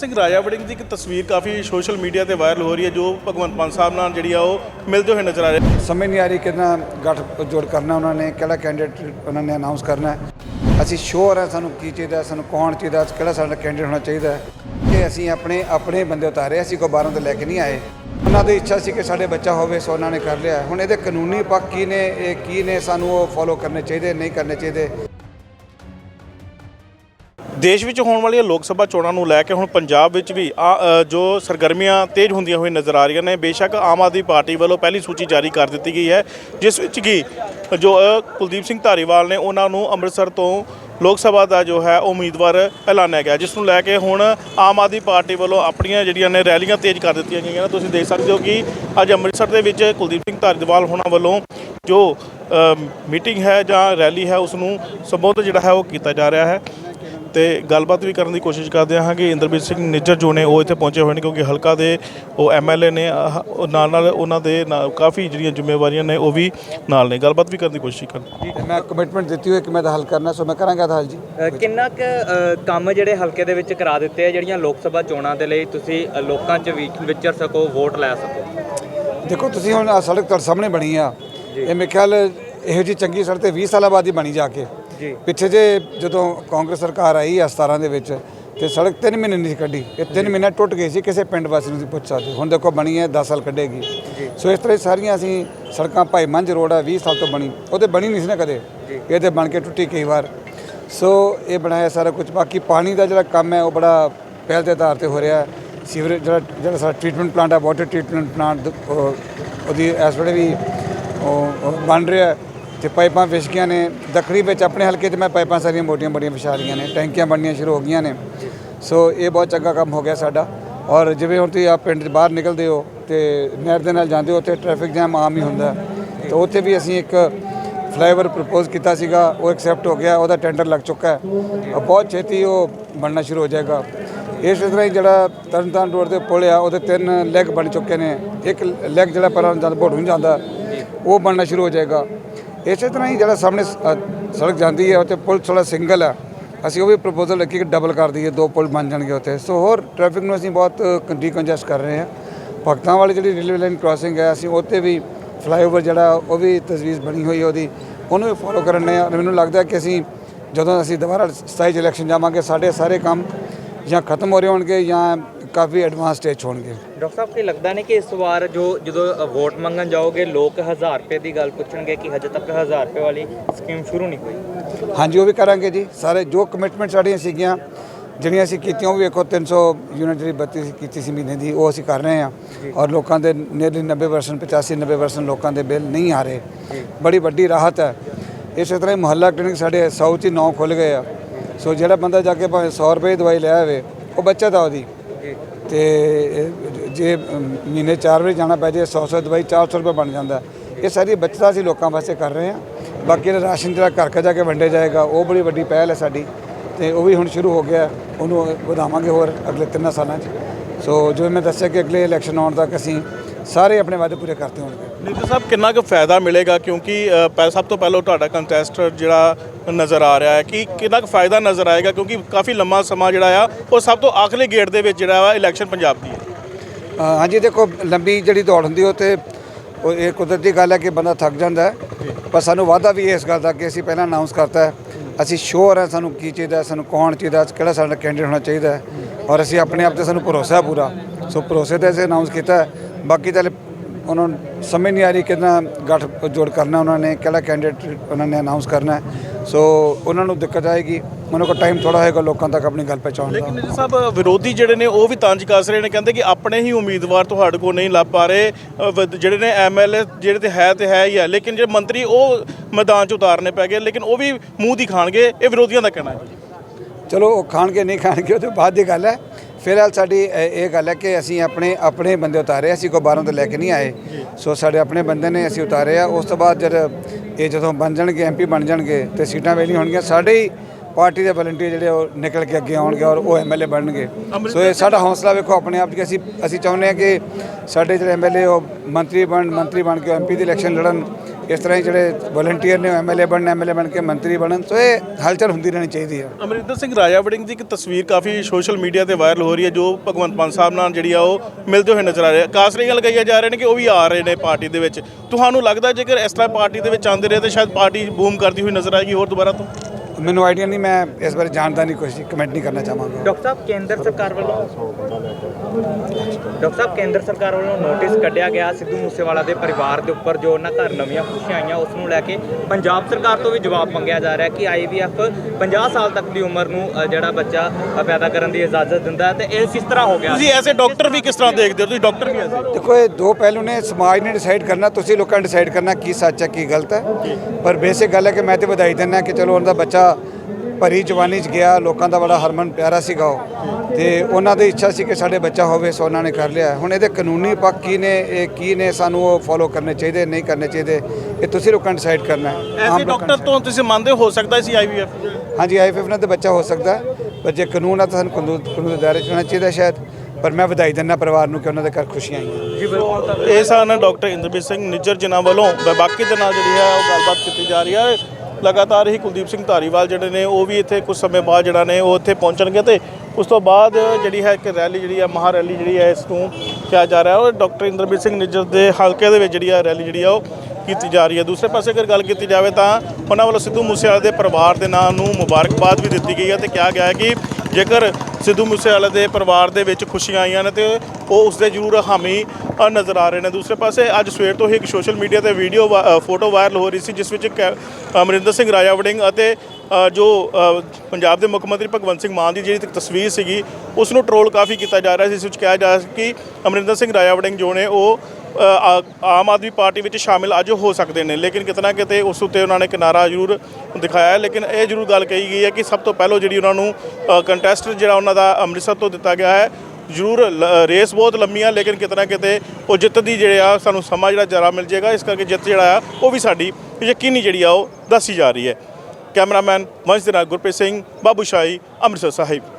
ਸਿੰਘ ਰਾਜਾ ਵੜਿੰਗ ਦੀ ਇੱਕ ਤਸਵੀਰ ਕਾਫੀ ਸੋਸ਼ਲ ਮੀਡੀਆ ਤੇ ਵਾਇਰਲ ਹੋ ਰਹੀ ਹੈ, ਜੋ ਭਗਵੰਤ ਮਾਨ ਸਾਹਿਬ ਨਾਲ ਜਿਹੜੀ ਆ ਉਹ ਮਿਲਦੇ ਹੋਏ ਨਜ਼ਰ ਆ ਰਹੇ ਸਮਝ ਨਹੀਂ ਆ ਰਹੀ ਕਿੰਨਾ ਗੱਠ ਜੋੜ ਕਰਨਾ ਉਹਨਾਂ ਨੇ, ਕਿਹੜਾ ਕੈਂਡੀਡੇਟ ਉਹਨਾਂ ਨੇ ਅਨਾਉਂਸ ਕਰਨਾ ਹੈ। ਅਸੀਂ ਸ਼ੋਰ ਹੈ ਸਾਨੂੰ ਕੀ ਚਾਹੀਦਾ, ਸਾਨੂੰ ਕੌਣ ਚਾਹੀਦਾ, ਕਿਹੜਾ ਸਾਡਾ ਕੈਂਡੀਡੇਟ ਹੋਣਾ ਚਾਹੀਦਾ ਹੈ। ਕਿ ਅਸੀਂ ਆਪਣੇ ਆਪਣੇ ਬੰਦੇ ਉਤਾਰੇ, ਅਸੀਂ ਕੋ ਬਾਹਰੋਂ ਤੋਂ ਲੈ ਕੇ ਨਹੀਂ ਆਏ। ਉਹਨਾਂ ਦੀ ਇੱਛਾ ਸੀ ਕਿ ਸਾਡੇ ਬੱਚਾ ਹੋਵੇ, ਸੋ ਉਹਨਾਂ ਨੇ ਕਰ ਲਿਆ। ਹੁਣ ਇਹਦੇ ਕਾਨੂੰਨੀ ਪੱਖ ਕੀ ਨੇ, ਇਹ ਕੀ ਨੇ, ਸਾਨੂੰ ਉਹ ਫੋਲੋ ਕਰਨੇ ਚਾਹੀਦੇ, ਨਹੀਂ ਕਰਨੇ ਚਾਹੀਦੇ। ਦੇਸ਼ ਵਿੱਚ ਹੋਣ ਵਾਲੀਆਂ ਲੋਕ ਸਭਾ ਚੋਣਾਂ ਨੂੰ ਲੈ ਕੇ ਹੁਣ ਪੰਜਾਬ ਵਿੱਚ ਵੀ ਆ- ਜੋ ਸਰਗਰਮੀਆਂ ਤੇਜ਼ ਹੁੰਦੀਆਂ ਹੋਈਆਂ ਨਜ਼ਰ ਆ ਰਹੀਆਂ ਨੇ, ਬੇਸ਼ੱਕ ਆਮ ਆਦਮੀ ਪਾਰਟੀ ਵੱਲੋਂ ਪਹਿਲੀ ਸੂਚੀ ਜਾਰੀ ਕਰ ਦਿੱਤੀ ਗਈ ਹੈ, ਜਿਸ ਵਿੱਚ ਕਿ ਜੋ ਕੁਲਦੀਪ ਸਿੰਘ ਧਾਰੀਵਾਲ ਨੇ ਉਹਨਾਂ ਨੂੰ ਅੰਮ੍ਰਿਤਸਰ ਤੋਂ ਲੋਕ ਸਭਾ ਦਾ ਜੋ ਹੈ ਉਹ ਉਮੀਦਵਾਰ ਐਲਾਨਿਆ ਗਿਆ, ਜਿਸ ਨੂੰ ਲੈ ਕੇ ਹੁਣ ਆਮ ਆਦਮੀ ਪਾਰਟੀ ਵੱਲੋਂ ਆਪਣੀਆਂ ਜਿਹੜੀਆਂ ਨੇ ਰੈਲੀਆਂ ਤੇਜ਼ ਕਰ ਦਿੱਤੀਆਂ ਗਈਆਂ ਨੇ। ਤੁਸੀਂ ਦੇਖ ਸਕਦੇ ਹੋ ਕਿ ਅੱਜ ਅੰਮ੍ਰਿਤਸਰ ਦੇ ਵਿੱਚ ਕੁਲਦੀਪ ਸਿੰਘ ਧਾਰੀਵਾਲ ਹੋਣਾ ਵੱਲੋਂ ਜੋ ਮੀਟਿੰਗ ਹੈ ਜਾਂ ਰੈਲੀ ਹੈ, ਉਸ ਨੂੰ ਸੰਬੋਧਨ ਜਿਹੜਾ ਹੈ ਉਹ ਕੀਤਾ ਜਾ ਰਿਹਾ ਹੈ। ਤੇ ਗੱਲਬਾਤ ਵੀ ਕਰਨ ਦੀ ਕੋਸ਼ਿਸ਼ ਕਰਦੇ ਹਾਂ ਕਿ ਇੰਦਰਬੀਰ ਸਿੰਘ ਨਿੱਜਰ ਜੋ ਨੇ ਉਹ ਇੱਥੇ ਪਹੁੰਚੇ ਹੋਏ ਨੇ ਕਿਉਂਕਿ ਹਲਕਾ ਦੇ ਉਹ ਐਮਐਲਏ ਨੇ ਆਹ, ਉਹ ਨਾਲ ਨਾਲ ਉਹਨਾਂ ਦੇ ਨਾਲ ਕਾਫੀ ਜਿਹੜੀਆਂ ਜ਼ਿੰਮੇਵਾਰੀਆਂ ਨੇ ਉਹ ਵੀ ਨਾਲ ਨੇ। ਗੱਲਬਾਤ ਵੀ ਕਰਨ ਦੀ ਕੋਸ਼ਿਸ਼ ਕਰ ਤੇ ਮੈਂ ਕਮਿਟਮੈਂਟ ਦਿੱਤੀ ਹੋਈ ਕਿ ਮੈਂ ਤਾਂ ਹੱਲ ਕਰਨਾ ਸੋ ਮੈਂ ਕਰਾਂਗਾ ਹੱਲ ਜੀ। ਅ, ਕਿੰਨਾ ਕੁ ਅ, ਕੰਮ ਜਿਹੜੇ ਹਲਕੇ ਦੇ ਵਿੱਚ ਕਰਾ ਦਿੱਤੇ ਆ ਜਿਹੜੀਆਂ ਲੋਕ ਸਭਾ ਚੋਣਾਂ ਦੇ ਲਈ ਤੁਸੀਂ ਅ, ਲੋਕਾਂ 'ਚ ਵੀ ਵਿਚਰ ਸਕੋ ਵੋਟ ਲੈ ਸਕੋ? ਦੇਖੋ ਤੁਸੀਂ ਹੁਣ ਆਹ ਸੜਕ ਤੁਹਾਡੇ ਸਾਹਮਣੇ ਬਣੀ ਆ। ਇਹ ਮੇਰੇ ਖਿਆਲ ਇਹੋ ਜੀ ਚੰਗੀ ਸੜਕ ਤੇ 20 ਸਾਲਾਂ ਬਾਅਦ ਹੀ ਬਣੀ ਜਾ ਕੇ। ਜੀ। ਪਿੱਛੇ ਜੇ ਜਦੋਂ ਕਾਂਗਰਸ ਸਰਕਾਰ ਆਈ ਆ 17 ਦੇ ਵਿੱਚ ਤੇ ਸੜਕ 3 ਮਹੀਨੇ ਨਹੀਂ ਸੀ ਕੱਢੀ। ਇਹ 3 ਮਹੀਨੇ ਟੁੱਟ ਗਈ ਸੀ ਕਿਸੇ ਪਿੰਡ ਵਾਸੀ ਨੂੰ ਤੁਸੀਂ ਪੁੱਛ ਸਕਦੇ। ਹੁਣ ਦੇਖੋ ਬਣੀ ਹੈ 10 ਸਾਲ ਕੱਢੇਗੀ। ਸੋ ਇਸ ਤਰ੍ਹਾਂ ਹੀ ਸਾਰੀਆਂ ਅਸੀਂ ਸੜਕਾਂ ਭਾਈ ਮੰਝ ਰੋਡ ਆ 20 ਸਾਲ ਤੋਂ ਬਣੀ। ਉਹ ਤੇ ਬਣੀ ਨਹੀਂ ਸੀ ਨਾ ਕਦੇ। ਇਹ ਤੇ ਬਣ ਕੇ ਟੁੱਟੀ ਕਈ ਵਾਰ। ਸੋ ਇਹ ਬਣਾਇਆ ਸਾਰਾ ਕੁਝ ਬਾਕੀ ਪਾਣੀ ਦਾ ਜਿਹੜਾ ਕੰਮ ਹੈ ਉਹ ਬੜਾ ਪਹਿਲ ਦੇ ਆਧਾਰ ਤੇ ਹੋ ਰਿਹਾ ਹੈ। ਸੀਵਰੇਜ ਜਿਹੜਾ ਜਿਹੜਾ ਸਾਡਾ ਟ੍ਰੀਟਮੈਂਟ ਪਲਾਂਟ ਹੈ ਵਾਟਰ ਟ੍ਰੀਟਮੈਂਟ ਪਲਾਂਟ ਉਹਦੀ ਇਸ ਵੇਲੇ ਵੀ ਉਹ ਬਣ ਰਿਹਾ ਤੇ ਪਾਈਪਾਂ ਵਿਛ ਗਈਆਂ ਨੇ। ਦੱਖਣੀ ਵਿੱਚ ਆਪਣੇ ਹਲਕੇ 'ਚ ਮੈਂ ਪਾਈਪਾਂ ਸਾਰੀਆਂ ਮੋਟੀਆਂ ਬੜੀਆਂ ਵਿਛਾ ਲਈਆਂ ਨੇ। ਟੈਂਕੀਆਂ ਬਣਨੀਆਂ ਸ਼ੁਰੂ ਹੋ ਗਈਆਂ ਨੇ। ਸੋ ਇਹ ਬਹੁਤ ਚੰਗਾ ਕੰਮ ਹੋ ਗਿਆ ਸਾਡਾ। ਔਰ ਜਿਵੇਂ ਹੁਣ ਤੁਸੀਂ ਆ ਪਿੰਡ ਦੇ ਬਾਹਰ ਨਿਕਲਦੇ ਹੋ ਤੇ ਨਹਿਰ ਦੇ ਨਾਲ ਜਾਂਦੇ ਹੋ, ਉੱਥੇ ਟ੍ਰੈਫਿਕ ਜੈਮ ਆਮ ਹੀ ਹੁੰਦਾ। ਹੈ। ਤੇ ਉੱਥੇ ਵੀ ਅਸੀਂ ਇੱਕ ਫਲਾਈਓਵਰ ਪ੍ਰਪੋਜ਼ ਕੀਤਾ ਸੀਗਾ। ਉਹ ਐਕਸੈਪਟ ਹੋ ਗਿਆ। ਉਹਦਾ ਟੈਂਡਰ ਲੱਗ ਚੁੱਕਾ ਹੈ। ਔਰ ਬਹੁਤ ਛੇਤੀ ਉਹ ਬਣਨਾ ਸ਼ੁਰੂ ਹੋ ਜਾਏਗਾ। ਇਸ ਤਰ੍ਹਾਂ ਹੀ ਜਿਹੜਾ ਤਰਨਤਾਰਨ ਰੋਡ ਤੇ ਪੁਲ ਆ, ਉਹਦੇ ਤਿੰਨ ਲੈਗ ਬਣ ਚੁੱਕੇ ਨੇ। ਇੱਕ ਲੈਗ ਜਿਹੜਾ ਪਰਾਂ ਨੂੰ ਜਾਂਦਾ ਜਾਂਦਾ, ਉਹ ਬਣਨਾ ਸ਼ੁਰੂ ਹੋ ਜਾਏਗਾ। ਇਸੇ ਤਰ੍ਹਾਂ ਹੀ ਜਿਹੜਾ ਸਾਹਮਣੇ ਸ- ਸੜਕ ਜਾਂਦੀ ਹੈ, ਉੱਥੇ ਪੁਲ ਥੋੜਾ ਸਿੰਗਲ ਹੈ ਅਸੀਂ ਉਹ ਵੀ ਪ੍ਰਪੋਜ਼ਲ ਰੱਖੀ ਕਿ ਡਬਲ ਕਰ ਦਈਏ, ਦੋ ਪੁਲ ਬਣ ਜਾਣਗੇ ਉੱਥੇ। ਸੋ ਹੋਰ ਟ੍ਰੈਫਿਕ ਨੂੰ ਅਸੀਂ ਬਹੁਤ ਡੀਕੰਜੈਸਟ ਕਰ ਰਹੇ ਹਾਂ। ਭਗਤਾਂ ਵਾਲੀ ਜਿਹੜੀ ਰੇਲਵੇ ਲਾਈਨ ਕ੍ਰਾਸਿੰਗ ਹੈ, ਅਸੀਂ ਉੱਥੇ ਵੀ ਫਲਾਈਓਵਰ ਜਿਹੜਾ, ਉਹ ਵੀ ਤਜਵੀਜ਼ ਬਣੀ ਹੋਈ ਹੈ ਉਹਦੀ। ਉਹਨੂੰ ਵੀ ਫੋਲੋ ਕਰਨ ਕਰਨੇ ਔਰ ਮੈਨੂੰ ਲੱਗਦਾ ਕਿ ਅਸੀਂ ਜਦੋਂ ਅਸੀਂ ਦੁਬਾਰਾ ਸਤਾਈ 'ਚ ਇਲੈਕਸ਼ਨ ਜਾਵਾਂਗੇ, ਸਾਡੇ ਸਾਰੇ ਕੰਮ ਜਾਂ ਖਤਮ ਹੋ ਰਹੇ ਹੋਣਗੇ ਜਾਂ ਕਾਫੀ ਐਡਵਾਂਸ ਸਟੇਜ ਹੋਣਗੇ। ਡਾਕਟਰ ਸਾਹਿਬ ਕੀ ਲੱਗਦਾ ਨਹੀਂ ਕਿ ਇਸ ਵਾਰ ਜੋ ਜਦੋਂ ਵੋਟ ਮੰਗਣ ਜਾਓਗੇ ਲੋਕ 1000 ਰੁਪਏ ਦੀ ਗੱਲ ਪੁੱਛਣਗੇ ਕਿ ਹਜੇ ਤੱਕ 1000 ਰੁਪਏ ਵਾਲੀ ਸਕੀਮ ਸ਼ੁਰੂ ਨਹੀਂ ਹੋਈ। ਹਾਂਜੀ ਉਹ ਵੀ ਕਰਾਂਗੇ ਜੀ। ਸਾਰੇ ਜੋ ਕਮਿਟਮੈਂਟ ਸਾਡੀਆਂ ਸੀਗੀਆਂ ਜਿਹੜੀਆਂ ਅਸੀਂ ਕੀਤੀਆਂ ਉਹ ਵੀ ਵੇਖੋ 300 ਯੂਨਿਟ ਜਿਹੜੀ ਬੱਤੀ ਸੀ ਕੀਤੀ ਸੀ ਮਹੀਨੇ ਦੀ ਉਹ ਅਸੀਂ ਕਰ ਰਹੇ ਹਾਂ। ਔਰ ਲੋਕਾਂ ਦੇ ਨੇਰਲੀ 90% 85 90% ਲੋਕਾਂ ਦੇ ਬਿੱਲ ਨਹੀਂ ਆ ਰਹੇ। ਬੜੀ ਵੱਡੀ ਰਾਹਤ ਹੈ। ਇਸੇ ਤਰ੍ਹਾਂ ਹੀ ਮੁਹੱਲਾ ਕਲੀਨਿਕ ਸਾਡੇ 100 ਚ 9 ਖੁੱਲ ਗਏ ਆ। ਸੋ ਜਿਹੜਾ ਬੰਦਾ ਜਾ ਕੇ ਭਾਵੇਂ 100 ਰੁਪਏ ਦੀ ਦਵਾਈ ਲੈ ਆਵੇ ਉਹ ਬੱਚਤ ਆ ਉਹਦੀ। ਤੇ ਜੇ ਮਹੀਨੇ 4 ਵਜੇ ਜਾਣਾ ਪੈ ਜੇ 100 100 ਦਵਾਈ 400 ਰੁਪਏ ਬਣ ਜਾਂਦਾ। ਇਹ ਸਾਰੀ ਬੱਚਤਾਂ ਅਸੀਂ ਲੋਕਾਂ ਵਾਸਤੇ ਕਰ ਰਹੇ ਹਾਂ। ਬਾਕੀ ਜਿਹੜਾ ਰਾਸ਼ਨ ਜਿਹੜਾ ਘਰ ਘਰ ਜਾ ਕੇ ਵੰਡੇ ਜਾਏਗਾ, ਉਹ ਬੜੀ ਵੱਡੀ ਪਹਿਲ ਹੈ ਸਾਡੀ। ਤੇ ਉਹ ਵੀ ਹੁਣ ਸ਼ੁਰੂ ਹੋ ਗਿਆ। ਉਹਨੂੰ ਵਧਾਵਾਂਗੇ ਹੋਰ ਅਗਲੇ ਤਿੰਨਾਂ ਸਾਲਾਂ 'ਚ। ਸੋ ਜਿਵੇਂ ਮੈਂ ਦੱਸਿਆ ਕਿ ਅਗਲੇ ਇਲੈਕਸ਼ਨ ਆਉਣ ਤੱਕ ਅਸੀਂ ਸਾਰੇ ਆਪਣੇ ਵਾਅਦੇ ਪੂਰੇ ਕਰਤੇ ਹੋਣਗੇ। ਨੀਤੂ ਸਾਹਿਬ ਕਿੰਨਾ ਕੁ ਫਾਇਦਾ ਮਿਲੇਗਾ? ਕਿਉਂਕਿ ਅ, ਸਭ ਤੋਂ ਪਹਿਲਾਂ ਤੁਹਾਡਾ ਕੰਟੈਸਟ ਜਿਹੜਾ ਨਜ਼ਰ ਆ ਰਿਹਾ ਹੈ ਕਿ ਕਿੰਨਾ ਕੁ ਫਾਇਦਾ ਨਜ਼ਰ ਆਏਗਾ? ਕਿਉਂਕਿ ਕਾਫੀ ਲੰਮਾ ਸਮਾਂ ਜਿਹੜਾ ਆ ਉਹ ਸਭ ਤੋਂ ਆਖਰੀ ਗੇੜ ਦੇ ਵਿੱਚ ਜਿਹੜਾ ਵਾ ਇਲੈਕਸ਼ਨ ਪੰਜਾਬ ਦੀ ਹੈ। ਅ, ਹਾਂਜੀ ਦੇਖੋ ਲੰਬੀ ਜਿਹੜੀ ਦੌੜ ਹੁੰਦੀ ਉਹ ਤੇ ਉਹ ਇਹ ਕੁਦਰਤੀ ਗੱਲ ਹੈ ਕਿ ਬੰਦਾ ਥੱਕ ਜਾਂਦਾ ਹੈ। ਪਰ ਸਾਨੂੰ ਵਾਅਦਾ ਵੀ ਇਸ ਗੱਲ ਦਾ ਕਿ ਅਸੀਂ ਪਹਿਲਾਂ ਅਨਾਉਂਸ ਕਰਤਾ ਹੈ ਅਸੀਂ ਸ਼ੋਰ ਹੈ ਸਾਨੂੰ ਕੀ ਚਾਹੀਦਾ ਸਾਨੂੰ ਕੌਣ ਚਾਹੀਦਾ ਕਿਹੜਾ ਸਾਡਾ ਕੈਂਡੀਡੇਟ ਹੋਣਾ ਚਾਹੀਦਾ ਹੈ। ਔਰ ਅਸੀਂ ਆਪਣੇ ਆਪ ਤੇ ਸਾਨੂੰ ਭਰੋਸਾ ਹੈ ਪੂਰਾ। ਸੋ ਭਰੋਸੇ ਤੇ ਅਸੀਂ ਅਨਾਉਂਸ ਕੀਤਾ ਹੈ। ਬਾਕੀ ਤਾਂ ਉਹਨਾਂ ਨੂੰ ਸਮਝ ਨਹੀਂ ਆ ਰਹੀ ਕਿੰਨਾ ਗੱਠ ਜੋੜ ਕਰਨਾ ਉਹਨਾਂ ਨੇ ਕਿਹੜਾ ਕੈਂਡੀਡੇਟ ਉਹਨਾਂ ਨੇ ਅਨਾਉਂਸ ਕਰਨਾ ਸੋ ਉਹਨਾਂ ਨੂੰ ਦਿੱਕਤ ਆਏਗੀ। ਉਹਨਾਂ ਕੋਲ ਟਾਈਮ ਥੋੜਾ ਹੋਏਗਾ ਲੋਕਾਂ ਤੱਕ ਆਪਣੀ ਗੱਲ ਪਹੁੰਚਾਉਣ ਦਾ। ਲੇਕਿਨ ਨੀਤੂ ਸਾਹਿਬ ਵਿਰੋਧੀ ਜਿਹੜੇ ਨੇ ਉਹ ਵੀ ਤੰਜ ਕੱਸ ਰਹੇ ਨੇ ਕਹਿੰਦੇ ਕਿ ਆਪਣੇ ਹੀ ਉਮੀਦਵਾਰ ਤੁਹਾਡੇ ਕੋਲ ਨਹੀਂ ਲੱਭ ਪਾ ਰਹੇ। ਜਿਹੜੇ ਨੇ ਐਮਐਲਏ ਜਿਹੜੇ ਤੇ ਹੈ ਤੇ ਹੈ ਹੀ ਹੈ ਲੇਕਿਨ ਜਿਹੜੇ ਮੰਤਰੀ ਉਹ ਮੈਦਾਨ 'ਚ ਉਤਾਰਨੇ ਪੈ ਗਏ ਲੇਕਿਨ ਉਹ ਵੀ ਮੂੰਹ ਦੀ ਖਾਣਗੇ ਇਹ ਵਿਰੋਧੀਆਂ ਦਾ ਕਹਿਣਾ ਹੈ। ਚਲੋ ਉਹ ਖਾਣਗੇ ਨਹੀਂ ਖਾਣਗੇ ਉਹ ਤੋਂ ਬਾਅਦ ਦੀ ਗੱਲ ਹੈ। ਫਿਲਹਾਲ ਸਾਡੀ ਇਹ ਗੱਲ ਹੈ ਕਿ ਅਸੀਂ ਆਪਣੇ ਆਪਣੇ ਬੰਦੇ ਉਤਾਰੇ ਅਸੀਂ ਕੋ ਬਾਹਰੋਂ ਤੋਂ ਲੈ ਕੇ ਨਹੀਂ ਆਏ। ਸੋ ਸਾਡੇ ਆਪਣੇ ਬੰਦੇ ਨੇ ਅਸੀਂ ਉਤਾਰੇ ਆ। ਉਸ ਤੋਂ ਬਾਅਦ ਜਦ ਇਹ ਜਦੋਂ ਬਣ ਜਾਣਗੇ ਐਮਪੀ ਬਣ ਜਾਣਗੇ ਤੇ ਸੀਟਾਂ ਵੇਲੀਆਂ ਹੋਣਗੀਆਂ ਸਾਡੇ ਹੀ ਪਾਰਟੀ ਦੇ ਵਲੰਟੀਅਰ ਜਿਹੜੇ ਉਹ ਨਿਕਲ ਕੇ ਅੱਗੇ ਆਉਣਗੇ ਔਰ ਉਹ ਐਮਐਲਏ ਬਣਨਗੇ। ਸੋ ਇਹ ਸਾਡਾ ਹੌਸਲਾ ਵੇਖੋ ਆਪਣੇ ਆਪ ਕਿ ਅਸੀਂ ਅਸੀਂ ਚਾਹੁੰਦੇ ਹਾਂ ਕਿ ਸਾਡੇ ਜਿਹੜੇ ਐਮਐਲਏ ਉਹ ਮੰਤਰੀ ਬਣ ਮੰਤਰੀ ਬਣ ਕੇ ਐਮਪੀ ਦੀ ਇਲੈਕਸ਼ਨ ਲੜਨ। ਇਸ ਤਰ੍ਹਾਂ ਹੀ ਜਿਹੜੇ ਵਲੰਟੀਅਰ ਨੇ ਐਮਐਲਏ ਬਣਨ ਐਮਐਲਏ ਬਣ ਕੇ ਮੰਤਰੀ ਬਣਨ, ਸੋ ਇਹ ਹਲਚਲ ਹੁੰਦੀ ਰਹਿਣੀ ਚਾਹੀਦੀ ਹੈ। ਅਮਰਿੰਦਰ ਸਿੰਘ ਰਾਜਾ ਵੜਿੰਗ ਦੀ ਇੱਕ ਤਸਵੀਰ ਕਾਫੀ ਸੋਸ਼ਲ ਮੀਡੀਆ ਤੇ ਵਾਇਰਲ ਹੋ ਰਹੀ ਹੈ, ਜੋ ਭਗਵੰਤ ਮਾਨ ਸਾਹਿਬ ਨਾਲ ਜਿਹੜੀ ਆ ਉਹ ਮਿਲਦੇ ਹੋਏ ਨਜ਼ਰ ਆ ਰਹੇ ਆ। ਕਾਸਰੀਆਂ ਲਗਾਈਆਂ ਜਾ ਰਹੇ ਨੇ ਕਿ ਉਹ ਵੀ ਆ ਰਹੇ ਨੇ ਪਾਰਟੀ ਦੇ ਵਿੱਚ। ਤੁਹਾਨੂੰ ਲੱਗਦਾ ਜੇਕਰ ਇਸ ਤਰ੍ਹਾਂ ਪਾਰਟੀ ਦੇ ਵਿੱਚ ਆਉਂਦੇ ਰਹੇ ਤਾਂ ਸ਼ਾਇਦ ਪਾਰਟੀ ਬੂਮ ਕਰਦੀ ਹੋਈ ਨਜ਼ਰ ਆਏਗੀ ਹੋਰ ਦੁਬਾਰਾ ਤੋਂ? ਮੈਨੂੰ ਆਈਡੀਆ ਨਹੀਂ ਮੈਂ ਇਸ ਬਾਰੇ ਜਾਣਦਾ ਨਹੀਂ ਕੁਝ ਕਮੈਂਟ ਨਹੀਂ ਕਰਨਾ ਚਾਹਾਂਗਾ। ਡਾਕਟਰ ਸਾਹਿਬ ਕੇਂਦਰ ਸਰਕਾਰ ਵੱਲੋਂ ਡਾਕਟਰ ਸਾਹਿਬ ਕੇਂਦਰ ਸਰਕਾਰ ਵੱਲੋਂ ਨੋਟਿਸ ਕੱਢਿਆ ਗਿਆ ਸਿੱਧੂ ਮੂਸੇਵਾਲਾ ਦੇ ਪਰਿਵਾਰ ਦੇ ਉੱਪਰ ਜੋ ਉਹਨਾਂ ਘਰ ਨਵੀਆਂ ਖੁਸ਼ੀਆਂ ਆਈਆਂ ਉਸ ਨੂੰ ਲੈ ਕੇ ਪੰਜਾਬ ਸਰਕਾਰ ਤੋਂ ਵੀ ਜਵਾਬ ਮੰਗਿਆ ਜਾ ਰਿਹਾ ਕਿ ਆਈਵੀਐਫ 50 ਸਾਲ ਤੱਕ ਦੀ ਉਮਰ ਨੂੰ ਜਿਹੜਾ ਬੱਚਾ ਪੈਦਾ ਕਰਨ ਦੀ ਇਜਾਜ਼ਤ ਦਿੰਦਾ ਹੈ ਤੇ ਇਹ ਕਿਸ ਤਰ੍ਹਾਂ ਹੋ ਗਿਆ? ਤੁਸੀਂ ਐਸੇ ਡਾਕਟਰ ਵੀ ਕਿਸ ਤਰ੍ਹਾਂ ਦੇਖਦੇ ਹੋ? ਤੁਸੀਂ ਡਾਕਟਰ ਵੀ ਐਸੇ? ਦੇਖੋ ਇਹ ਦੋ ਪਹਿਲੂ ਨੇ ਸਮਾਜ ਨੇ ਡਿਸਾਈਡ ਕਰਨਾ ਤੁਸੀਂ ਲੋਕਾਂ ਨੇ ਡਿਸਾਈਡ ਕਰਨਾ ਕੀ ਸੱਚ ਹੈ ਕੀ ਗਲਤ ਹੈ। ਪਰ ਬੇਸਿਕ ਗੱਲ ਹੈ ਕਿ ਮੈਂ ਤੇ ਵਧਾਈ ਦਿੰਦਾ ਕਿ ਚਲੋ ਉਹਨਾਂ ਦਾ ਬੱਚਾ ਭਰੀ ਜਵਾਨੀ ਚ ਗਿਆ ਲੋਕਾਂ ਦਾ ਬੜਾ ਹਰਮਨ ਪਿਆਰਾ ਸੀਗਾ ਉਹ। ਤੇ ਉਹਨਾਂ ਦੀ ਇੱਛਾ ਸੀ ਕਿ ਸਾਡੇ ਬੱਚਾ ਹੋਵੇ ਸੋ ਉਹਨਾਂ ਨੇ ਕਰ ਲਿਆ। ਹੁਣ ਇਹਦੇ ਕਾਨੂੰਨੀ ਪੱਖ ਕੀ ਨੇ ਇਹ ਕੀ ਨੇ ਸਾਨੂੰ ਉਹ ਫੋਲੋ ਕਰਨੇ ਚਾਹੀਦੇ ਨਹੀਂ ਕਰਨੇ ਚਾਹੀਦੇ ਇਹ ਤੁਸੀਂ ਲੋਕਾਂ ਡਿਸਾਈਡ ਕਰਨਾ ਹੈ। ਐਸੇ ਡਾਕਟਰ ਤੋਂ ਤੁਸੀਂ ਮੰਨਦੇ ਹੋ ਸਕਦਾ ਸੀ ਆਈਵੀਐਫ ਹਾਂਜੀ ਆਈਐਫਐਫ ਨਾਲ ਤਾਂ ਬੱਚਾ ਹੋ ਸਕਦਾ ਪਰ ਜੇ ਕਾਨੂੰਨ ਆ ਤਾਂ ਸਾਨੂੰ ਕਾਨੂੰਨ ਦੇ ਦਾਇਰੇ ਚ ਹੋਣਾ ਚਾਹੀਦਾ ਸ਼ਾਇਦ। ਪਰ ਮੈਂ ਵਧਾਈ ਦਿੰਦਾ ਪਰਿਵਾਰ ਨੂੰ ਕਿ ਉਹਨਾਂ ਦੇ ਘਰ ਖੁਸ਼ੀਆਂ ਆਈਆਂ। ਜੀ ਬਿਲਕੁਲ ਤਾਂ ਇਹ ਸਨ ਡਾਕਟਰ ਇੰਦਰਬੀਰ ਸਿੰਘ ਨਿੱਜਰ ਜਿਨ੍ਹਾਂ ਵੱਲੋਂ ਬਾਕੀ ਦੇ ਨਾਲ ਜਿਹੜੀ ਹੈ ਉਹ ਗੱਲਬਾਤ ਕੀਤੀ ਜਾ ਰਹੀ ਹੈ। ਲਗਾਤਾਰ ਹੀ ਕੁਲਦੀਪ ਸਿੰਘ ਧਾਰੀਵਾਲ ਜਿਹੜੇ ਨੇ, ਉਹ ਵੀ ਇੱਥੇ ਕੁਝ ਸਮੇਂ ਬਾਅਦ ਜਿਹੜਾ ਨੇ, ਉਹ ਇੱਥੇ ਪਹੁੰਚਣਗੇ ਤੇ ਉਸ ਤੋਂ ਬਾਅਦ ਜਿਹੜੀ ਹੈ ਕਿ ਰੈਲੀ ਜਿਹੜੀ ਹੈ, ਮਹਾ ਰੈਲੀ ਜਿਹੜੀ ਹੈ, ਇਸ ਨੂੰ ਕਿਹਾ ਜਾ ਰਿਹਾ ਉਹ ਡਾਕਟਰ ਇੰਦਰਬੀਰ ਸਿੰਘ ਨਿੱਜਰ ਦੇ ਹਲਕੇ ਦੇ ਵਿੱਚ ਜਿਹੜੀ ਹੈ ਰੈਲੀ ਜਿਹੜੀ ਆ ਉਹ ਕੀਤੀ ਜਾ ਰਹੀ ਹੈ। ਦੂਸਰੇ ਪਾਸੇ ਅਗਰ ਗੱਲ ਕੀਤੀ ਜਾਵੇ ਤਾਂ ਉਹਨਾਂ ਵੱਲੋਂ ਸਿੱਧੂ ਮੂਸੇਵਾਲੇ ਦੇ ਪਰਿਵਾਰ ਦੇ ਨਾਂ ਨੂੰ ਮੁਬਾਰਕਬਾਦ ਵੀ ਦਿੱਤੀ ਗਈ ਹੈ ਤੇ ਕਿਹਾ ਗਿਆ ਹੈ ਕਿ ਜੇਕਰ ਸਿੱਧੂ ਮੂਸੇਵਾਲੇ ਦੇ ਪਰਿਵਾਰ ਦੇ ਵਿੱਚ ਖੁਸ਼ੀਆਂ ਆਈਆਂ ਨੇ ਤੇ ਉਹ ਉਸ ਦੇ ਜ਼ਰੂਰ ਹਾਮੀ ਨਜ਼ਰ ਆ ਰਹੇ ਨੇ। ਦੂਸਰੇ ਪਾਸੇ ਅੱਜ ਸਵੇਰ ਤੋਂ ਹੀ ਇੱਕ ਸੋਸ਼ਲ ਮੀਡੀਆ ਤੇ ਵੀਡੀਓ ਵਾ- ਫੋਟੋ ਵਾਇਰਲ ਹੋ ਰਹੀ ਸੀ, ਜਿਸ ਵਿੱਚ ਕੈ- ਅਮਰਿੰਦਰ ਸਿੰਘ ਰਾਜਾ ਵੜਿੰਗ ਅਤੇ ਜੋ ਪੰਜਾਬ ਦੇ ਮੁੱਖ ਮੰਤਰੀ ਭਗਵੰਤ ਸਿੰਘ ਮਾਨ ਦੀ ਜਿਹੜੀ ਤਸਵੀਰ ਸੀਗੀ ਉਸ ਨੂੰ ਟਰੋਲ ਕਾਫੀ ਕੀਤਾ ਜਾ ਰਿਹਾ ਸੀ। ਇਸ ਵਿੱਚ ਕਿਹਾ ਜਾ ਰਿਹਾ ਕਿ ਅਮਰਿੰਦਰ ਸਿੰਘ ਰਾਜਾ ਵੜਿੰਗ ਜੋ ਨੇ, ਉਹ ਆਮ ਆਦਮੀ ਪਾਰਟੀ ਵਿੱਚ ਸ਼ਾਮਿਲ ਅੱਜ ਹੋ ਸਕਦੇ ਨੇ, ਲੇਕਿਨ ਕਿਤਨਾ ਕਿਤੇ ਉਸ ਉੱਤੇ ਉਹਨਾਂ ਨੇ ਕਿਨਾਰਾ ਜ਼ਰੂਰ ਦਿਖਾਇਆ ਹੈ। ਲੇਕਿਨ ਇਹ ਜ਼ਰੂਰ ਗੱਲ ਕਹੀ ਗਈ ਹੈ ਕਿ ਸਭ ਤੋਂ ਪਹਿਲਾਂ ਜਿਹੜੀ ਉਹਨਾਂ ਨੂੰ ਕੰਟੈਸਟ ਜਿਹੜਾ ਉਹਨਾਂ ਦਾ ਅੰਮ੍ਰਿਤਸਰ ਤੋਂ ਦਿੱਤਾ ਗਿਆ ਹੈ, ਜ਼ਰੂਰ ਲ- ਰੇਸ ਬਹੁਤ ਲੰਮੀ ਆ ਲੇਕਿਨ ਕਿਤਨਾ ਕਿਤੇ ਉਹ ਜਿੱਤ ਦੀ ਜਿਹੜੇ ਆ ਸਾਨੂੰ ਸਮਾਂ ਜਿਹੜਾ ਜਰਾ ਮਿਲ ਜਾਏਗਾ, ਇਸ ਕਰਕੇ ਜਿੱਤ ਜਿਹੜਾ ਆ, ਉਹ ਵੀ ਸਾਡੀ ਯਕੀਨੀ ਜਿਹੜੀ ਆ ਉਹ ਦੱਸੀ ਜਾ ਰਹੀ ਹੈ ਕੈਮਰਾਮੈਨ ਵੰਸ਼ ਦੇ ਨਾਲ ਗੁਰਪ੍ਰੀਤ ਸਿੰਘ, ਬਾਬੂ ਸ਼ਾਹੀ, ਅੰਮ੍ਰਿਤਸਰ ਸਾਹਿਬ